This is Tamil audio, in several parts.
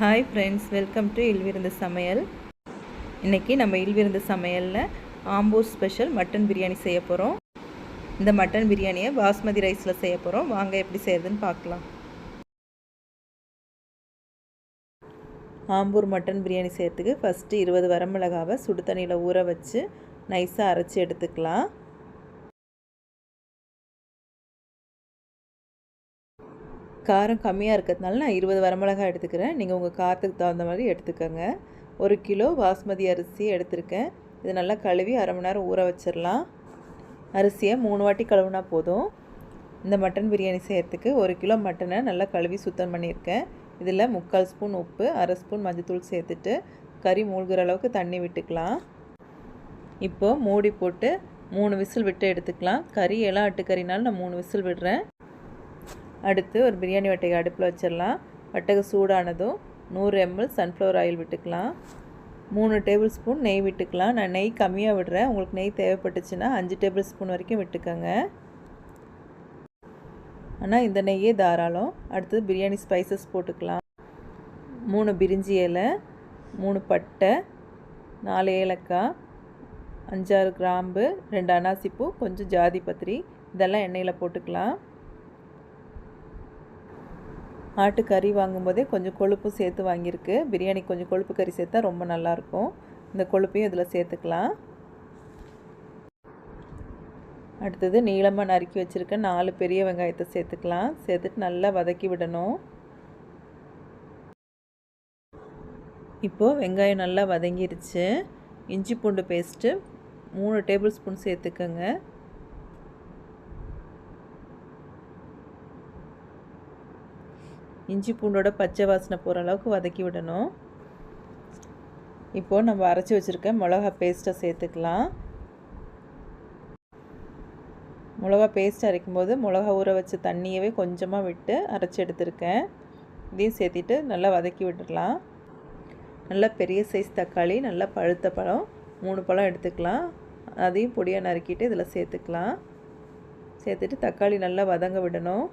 ஹாய் ஃப்ரெண்ட்ஸ் வெல்கம் டு இல்விருந்து சமையல். இன்றைக்கி நம்ம இல்விருந்து சமையலில் ஆம்பூர் ஸ்பெஷல் மட்டன் பிரியாணி செய்ய போகிறோம் இந்த மட்டன் பிரியாணியை பாஸ்மதி ரைஸில் செய்ய போகிறோம் வாங்க எப்படி செய்யறதுன்னு பார்க்கலாம். ஆம்பூர் மட்டன் பிரியாணி செய்யறதுக்கு ஃபஸ்ட்டு இருபது வரமிளகாவை சுடு தண்ணியில் ஊற வச்சு நைஸாக அரைச்சி எடுத்துக்கலாம். காரம் கம்மியாக இருக்கிறதுனால நான் இருபது வரமிளகாய் எடுத்துக்கிறேன். நீங்கள் உங்கள் காரத்துக்கு தகுந்த மாதிரி எடுத்துக்கோங்க. ஒரு கிலோ பாஸ்மதி அரிசி எடுத்திருக்கேன். இது நல்லா கழுவி அரை மணி நேரம் ஊற வச்சிடலாம். அரிசியை மூணு வாட்டி கழுவுனா போதும். இந்த மட்டன் பிரியாணி செய்கிறதுக்கு ஒரு கிலோ மட்டனை நல்லா கழுவி சுத்தம் பண்ணியிருக்கேன். இதில் முக்கால் ஸ்பூன் உப்பு அரை ஸ்பூன் மஞ்சத்தூள் சேர்த்துட்டு கறி மூழ்கிற அளவுக்கு தண்ணி விட்டுக்கலாம். இப்போது மூடி போட்டு மூணு விசில் விட்டு எடுத்துக்கலாம். கறி எல்லாம் அட்டுக்கறினாலும் நான் மூணு விசில் விடுறேன். அடுத்து ஒரு பிரியாணி வட்டையை அடுப்பில் வச்சிடலாம். வட்டக சூடானதும் நூறு எம்எல் சன்ஃப்ளவர் ஆயில் விட்டுக்கலாம். மூணு டேபிள் ஸ்பூன் நெய் விட்டுக்கலாம். நான் நெய் கம்மியாக விடுறேன். உங்களுக்கு நெய் தேவைப்பட்டுச்சுன்னா அஞ்சு டேபிள் ஸ்பூன் வரைக்கும் விட்டுக்கோங்க. ஆனால் இந்த நெய்யே தாராளம். அடுத்தது பிரியாணி ஸ்பைசஸ் போட்டுக்கலாம். மூணு பிரிஞ்சி இலை மூணு பட்டை நாலு ஏலக்காய் அஞ்சாறு கிராம்பு ரெண்டு அனாசிப்பூ கொஞ்சம் ஜாதி பத்திரி. இதெல்லாம் எண்ணெயில் போட்டுக்கலாம். ஆட்டு கறி வாங்கும்போதே கொஞ்சம் கொழுப்பும் சேர்த்து வாங்கியிருக்கு. பிரியாணி கொஞ்சம் கொழுப்பு கறி சேர்த்தா ரொம்ப நல்லாயிருக்கும். இந்த கொழுப்பையும் இதில் சேர்த்துக்கலாம். அடுத்தது நீளமாக நறுக்கி வச்சுருக்க நாலு பெரிய வெங்காயத்தை சேர்த்துக்கலாம். சேர்த்துட்டு நல்லா வதக்கி விடணும். இப்போது வெங்காயம் நல்லா வதங்கிருச்சு. இஞ்சி பூண்டு பேஸ்ட்டு மூணு டேபிள் ஸ்பூன் சேர்த்துக்கோங்க. இஞ்சி பூண்டோட பச்சை வாசனை போகிற அளவுக்கு வதக்கி விடணும். இப்போது நம்ம அரைச்சி வச்சுருக்க மிளகா பேஸ்ட்டை சேர்த்துக்கலாம். மிளகா பேஸ்ட் அரைக்கும்போது மிளகா ஊற வச்ச தண்ணியவே கொஞ்சமாக விட்டு அரைச்சி எடுத்திருக்கேன். இதையும் சேர்த்திட்டு நல்லா வதக்கி விட்டுடலாம். நல்லா பெரிய சைஸ் தக்காளி நல்லா பழுத்த பழம் மூணு பழம் எடுத்துக்கலாம். அதையும் பொடியாக நறுக்கிட்டு இதில் சேர்த்துக்கலாம். சேர்த்துட்டு தக்காளி நல்லா வதங்க விடணும்.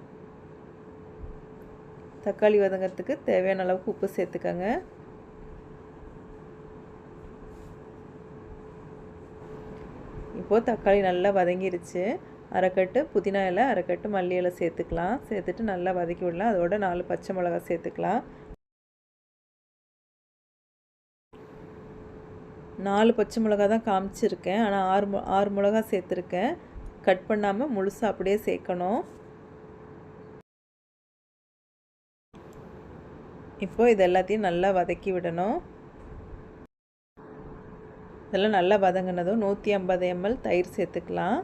தக்காளி வதங்கிறதுக்கு தேவையான அளவுக்கு உப்பு சேர்த்துக்கோங்க. இப்போது தக்காளி நல்லா வதங்கிருச்சு. அரைக்கட்டு புதினா இலை அரைக்கட்டு மல்லி இலை சேர்த்துக்கலாம். சேர்த்துட்டு நல்லா வதக்கி விடலாம். அதோட நாலு பச்சை மிளகா சேர்த்துக்கலாம். நாலு பச்சை மிளகா தான் காமிச்சிருக்கேன். ஆனால் ஆறு ஆறு மிளகா சேர்த்துருக்கேன். கட் பண்ணாமல் முழுசாக அப்படியே சேர்க்கணும். இப்போது இது எல்லாத்தையும் நல்லா வதக்கி விடணும். இதெல்லாம் நல்லா வதங்கினதும் நூற்றி ஐம்பது எம்எல் தயிர் சேர்த்துக்கலாம்.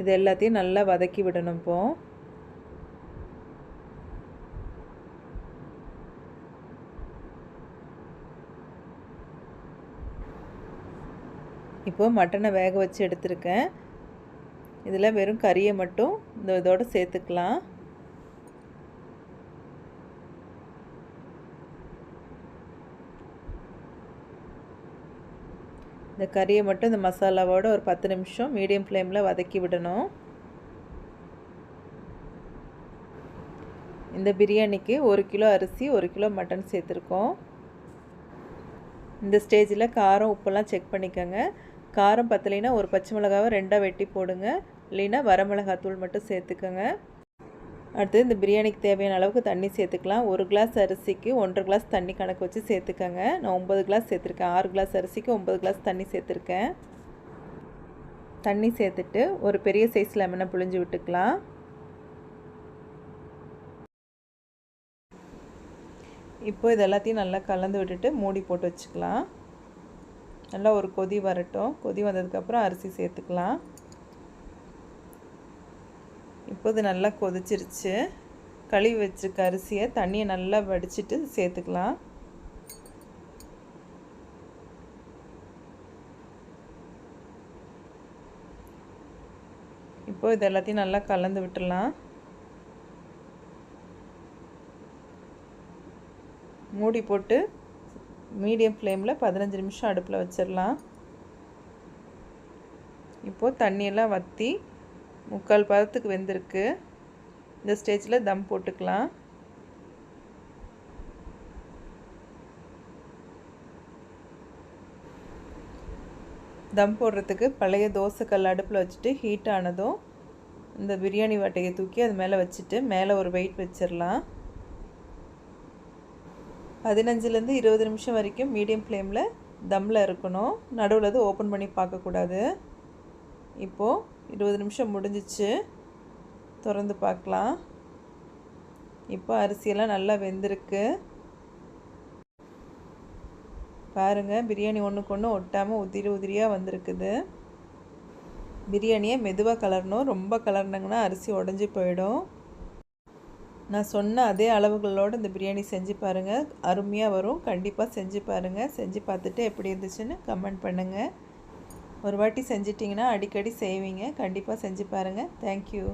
இது எல்லாத்தையும் நல்லா வதக்கி விடணும் இப்போ. இப்போது மட்டனை வேக வச்சு எடுத்திருக்கேன். இதில் வெறும் கறியை மட்டும் இந்த இதோடு சேர்த்துக்கலாம். இந்த கறியை மட்டும் இந்த மசாலாவோடு ஒரு பத்து நிமிஷம் மீடியம் ஃப்ளேமில் வதக்கி விடணும். இந்த பிரியாணிக்கு ஒரு கிலோ அரிசி ஒரு கிலோ மட்டன் சேர்த்துருக்கோம். இந்த ஸ்டேஜில் காரம் உப்பெல்லாம் செக் பண்ணிக்கோங்க. காரம் பத்தலைன்னா ஒரு பச்சை மிளகாவை ரெண்டாக வெட்டி போடுங்க. இல்லைன்னா வரமிளகாத்தூள் மட்டும் சேர்த்துக்கோங்க. அடுத்து இந்த பிரியாணிக்கு தேவையான அளவுக்கு தண்ணி சேர்த்துக்கலாம். ஒரு கிளாஸ் அரிசிக்கு ஒன்றரை கிளாஸ் தண்ணி கணக்கு வச்சு சேர்த்துக்கோங்க. நான் ஒம்பது கிளாஸ் சேர்த்துருக்கேன். ஆறு கிளாஸ் அரிசிக்கு ஒம்பது கிளாஸ் தண்ணி சேர்த்துருக்கேன். தண்ணி சேர்த்துட்டு ஒரு பெரிய சைஸ் லெமனை புழிஞ்சு விட்டுக்கலாம். இப்போ இது எல்லாத்தையும் நல்லா கலந்து விட்டுட்டு மூடி போட்டு வச்சுக்கலாம். நல்லா ஒரு கொதி வரட்டும். கொதி வந்ததுக்கப்புறம் அரிசி சேர்த்துக்கலாம். இப்போ இது நல்லா கொதிச்சிருச்சு. கழுவி வச்சுருக்க அரிசியை தண்ணியை நல்லா வடிச்சிட்டு சேர்த்துக்கலாம். இப்போ இது எல்லாத்தையும் நல்லா கலந்து விட்டுடலாம். மூடி போட்டு மீடியம் ஃப்ளேமில் பதினஞ்சு நிமிஷம் அடுப்பில் வச்சிடலாம். இப்போது தண்ணியெல்லாம் வற்றி முக்கால் பதத்துக்கு வெந்திருக்கு. இந்த ஸ்டேஜில் தம் போட்டுக்கலாம். தம் போடுறதுக்கு பழைய தோசைக்கல் அடுப்பில் வச்சுட்டு ஹீட் ஆனதும் இந்த பிரியாணி வாட்டையை தூக்கி அது மேலே வச்சுட்டு மேலே ஒரு வெயிட் வச்சிடலாம் பதினஞ்சுலேருந்து இருபது நிமிஷம் வரைக்கும் மீடியம் ஃப்ளேமில் தம்மில் இருக்கணும். நடுவில் அது ஓப்பன் பண்ணி பார்க்கக்கூடாது. இப்போது இருபது நிமிஷம் முடிஞ்சிச்சு. திறந்து பார்க்கலாம். இப்போ அரிசியெல்லாம் நல்லா வெந்திருக்கு. பாருங்கள் பிரியாணி ஒன்றுக்கு ஒன்று ஒட்டாமல் உதிரி உதிரியாக வந்திருக்குது. பிரியாணியை மெதுவாக கலரணும். ரொம்ப கலர்னாங்கன்னா அரிசி உடஞ்சி போயிடும். நான் சொன்ன அதே அளவுகளோடு இந்த பிரியாணி செஞ்சு பாருங்கள் அருமையாக வரும். கண்டிப்பாக செஞ்சு பாருங்கள் செஞ்சு பார்த்துட்டு எப்படி இருந்துச்சுன்னு கமெண்ட் பண்ணுங்கள் ஒரு வாட்டி செஞ்சிட்டிங்கன்னா அடிக்கடி செய்வீங்க. கண்டிப்பாக செஞ்சு பாருங்கள் தேங்க்யூ